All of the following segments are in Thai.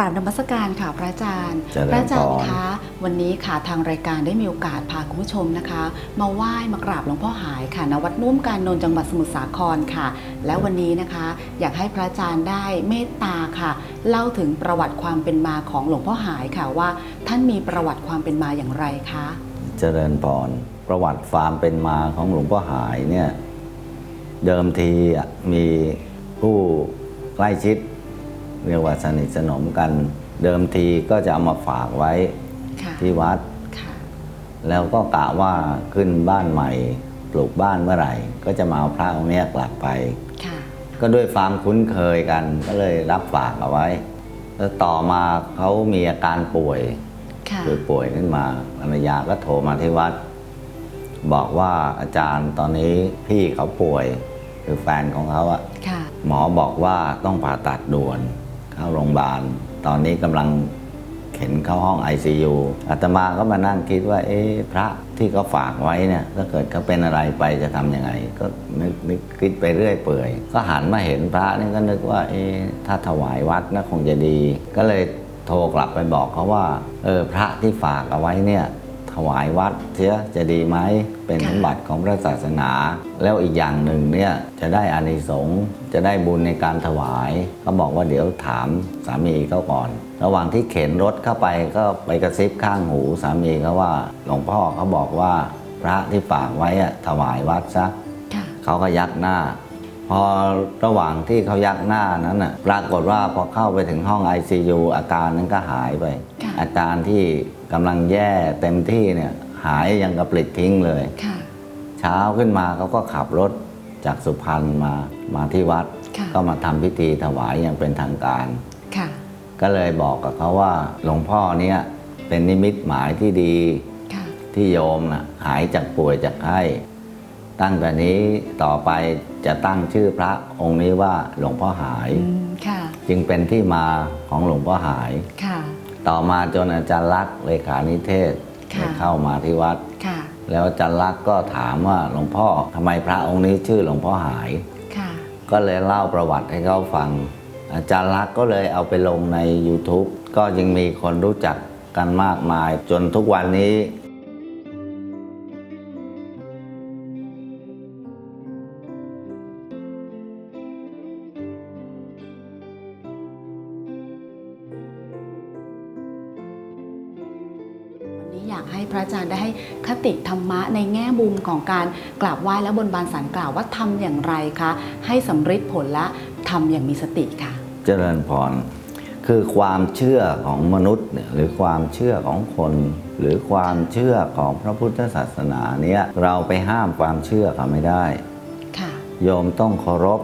ราบนมัสการค่ะพระอาจารย์เจริญพรพระอาจารย์คะวันนี้ค่ะทางรายการได้มีโอกาสพาคุณผู้ชมนะคะ มาไหว้มากราบหลวงพ่อหายค่ะณวัดนุ่มการนนท์จังหวัดสมุทรสาครค่ะ และวันนี้นะคะ อยากให้พระอาจารย์ได้เมตตาค่ะ เล่าถึงประวัติความเป็นมาของหลวงพ่อหายค่ะว่าท่านมีประวัติความเป็นมาอย่างไรคะเจริญพรประวัติความเป็นมาของหลวงพ่อหายเนี่ยเดิมทีอะมีผู้ใกล้ชิด เรียกว่าสนิทสนมกัน เดิมทีก็จะเอามาฝากไว้ค่ะที่วัด ค่ะ แล้วก็กะว่าขึ้นบ้านใหม่ ปลูกบ้านเมื่อไหร่ ก็จะมาเอาพระองค์เนี้ยกลับไป ค่ะ ก็ด้วยความคุ้นเคยกันก็เลยรับฝากเอาไว้ แล้วต่อมาเขามีอาการป่วย ค่ะ คือป่วยขึ้นมาภรรยาก็โทรมาที่วัด บอกว่าอาจารย์ตอนนี้พี่เขาป่วย คือแฟนของเขาอะค่ะ หมอบอกว่าต้องผ่าตัดด่วน เข้าโรงพยาบาล ตอนนี้กำลังเข็นเข้าห้อง ICU อาตมาก็มานั่งคิดว่า เอ๊ะพระที่เขาฝากไว้เนี่ยถ้าเกิดเขาเป็นอะไรไปจะทำยังไง ก็นึกนึกคิดไปเรื่อยเปื่อย ก็หันมาเห็นพระนี่ก็นึกว่า เอ๊ะถ้าถวายวัดน่าคงจะดี ก็เลยโทรกลับไปบอกเขาว่า เออพระที่ฝากเอาไว้เนี่ย วายวัดเสียจะดีไหมเป็นสมบัติของพระศาสนา แล้วอีกอย่างหนึ่งเนี่ยจะได้อานิสงส์จะได้บุญในการถวายเขาบอกว่าเดี๋ยวถามสามีเขาก่อน ระหว่างที่เข็นรถเข้าไปก็ไปกระซิบข้างหูสามีเขาว่าหลวงพ่อเขาบอกว่าพระที่ฝากไว้อะถวายวัดซะค่ะเขาก็ยักหน้า พอระหว่างที่เขายักหน้านั้นน่ะปรากฏว่าพอเข้าไปถึงห้อง ICU อาการนั้นก็หายไปค่ะอาการที่กำลังแย่เต็มที่เนี่ยหายยังกระปลิดทิ้งเลยค่ะเช้าขึ้นมาเขาก็ขับรถจากสุพรรณมามาที่วัดค่ะก็มาทำพิธีถวายอย่างเป็นทางการค่ะก็เลยบอกกับเขาว่าหลวงพ่อเนี่ยเป็นนิมิตหมายที่ดีค่ะที่โยมนะหายจากป่วยจากไข้ ตั้งแต่นี้ต่อไปจะตั้งชื่อพระองค์นี้ว่าหลวงพ่อหายอืมค่ะจึงเป็นที่มาของหลวงพ่อหายค่ะต่อมาจนอาจารย์ลักษณ์เลขานิเทศค่ะได้เข้ามาที่วัดค่ะแล้วอาจารย์ลักษณ์ก็ถามว่าหลวงพ่อทำไมพระองค์นี้ชื่อหลวงพ่อหายค่ะก็เลยเล่าประวัติให้เขาฟัง อาจารย์ลักษณ์ก็เลยเอาไปลงใน YouTube ก็ยังมีคนรู้จักกันมากมาย จนทุกวันนี้ อยากให้พระอาจารย์ได้ให้คติธรรมะในแง่มุมของการกราบไหว้และบนบานสารกล่าวว่าทำอย่างไรคะ ให้สำเร็จผลและทำอย่างมีสติค่ะ เจริญพรคือความเชื่อของมนุษย์เนี่ยหรือความเชื่อของคน หรือความเชื่อของพระพุทธศาสนาเนี่ยเราไปห้ามความเชื่อเขาไม่ได้ค่ะโยมต้องเคารพ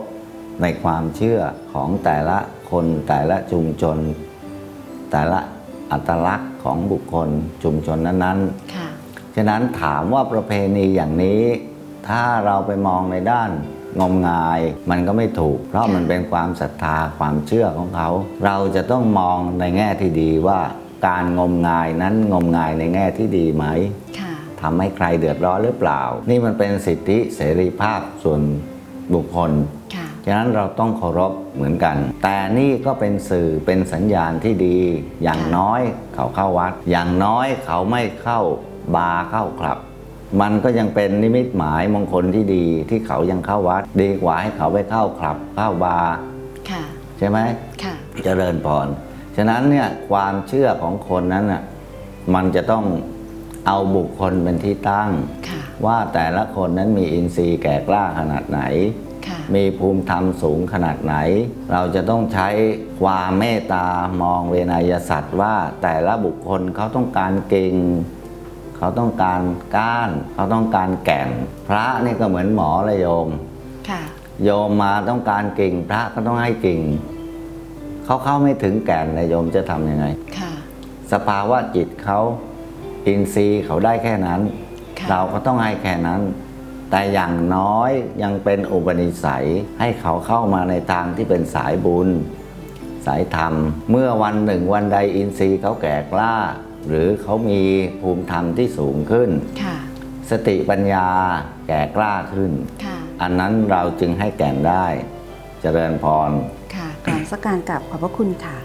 ในความเชื่อของแต่ละคนแต่ละชุมชนแต่ละ อัตลักษณ์ของบุคคลชุมชนนั้นค่ะๆฉะนั้นถามว่าประเพณีอย่างนี้ ถ้าเราไปมองในด้านงมงาย มันก็ไม่ถูก เพราะค่ะมันเป็นความศรัทธาความเชื่อของเขา เราจะต้องมองในแง่ที่ดีว่าการงมงายนั้นงมงายในแง่ที่ดีไหมค่ะทำให้ใครเดือดร้อนหรือเปล่า นี่มันเป็นสิทธิเสรีภาพส่วนบุคคลค่ะ ฉะนั้นเราต้องเคารพเหมือนกัน แต่นี่ก็เป็นสื่อเป็นสัญญาณที่ดี อย่างค่ะน้อยเขาเข้าวัด อย่างน้อยเขาไม่เข้าบาร์เข้าคลับ มันก็ยังเป็นนิมิตหมายมงคลที่ดีที่เขายังเข้าวัด ดีกว่าให้เขาไปเข้าคลับ เข้าบาร์ค่ะใช่ไหมค่ะเจริญพรฉะนั้นเนี่ยความเชื่อของคนนั้นน่ะมันจะต้องเอาบุคคลเป็นที่ตั้งค่ะว่าแต่ละคนนั้นมีอินทรีย์แก่กล้าขนาดไหนค่ะ มีภูมิธรรมสูงขนาดไหน เราจะต้องใช้ความเมตตามองเวนยสัตว์ว่าแต่ละบุคคลเขาต้องการกิ่งเขาต้องการก้าน เขาต้องการแก่นพระนี่ก็เหมือนหมอเลยโยมค่ะโยมมาต้องการกิ่ง พระก็ต้องให้กิ่งเขาเข้าไม่ถึงแก่นเลยโยมจะทำยังไงค่ะสภาวะจิตเขาอินทรีย์เขาได้แค่นั้นค่ะเราก็ต้องให้แค่นั้น แต่อย่างน้อยยังเป็นอุปนิสัยให้เขาเข้ามาในทางที่เป็นสายบุญ สายธรรม เมื่อวันหนึ่งวันใดอินทรีย์เขาแก่กล้า หรือเขามีภูมิธรรมที่สูงขึ้นค่ะสติปัญญาแก่กล้าขึ้นค่ะอันนั้นเราจึงให้แก่นได้ เจริญพรค่ะกราบสักการกับขอบพระคุณค่ะ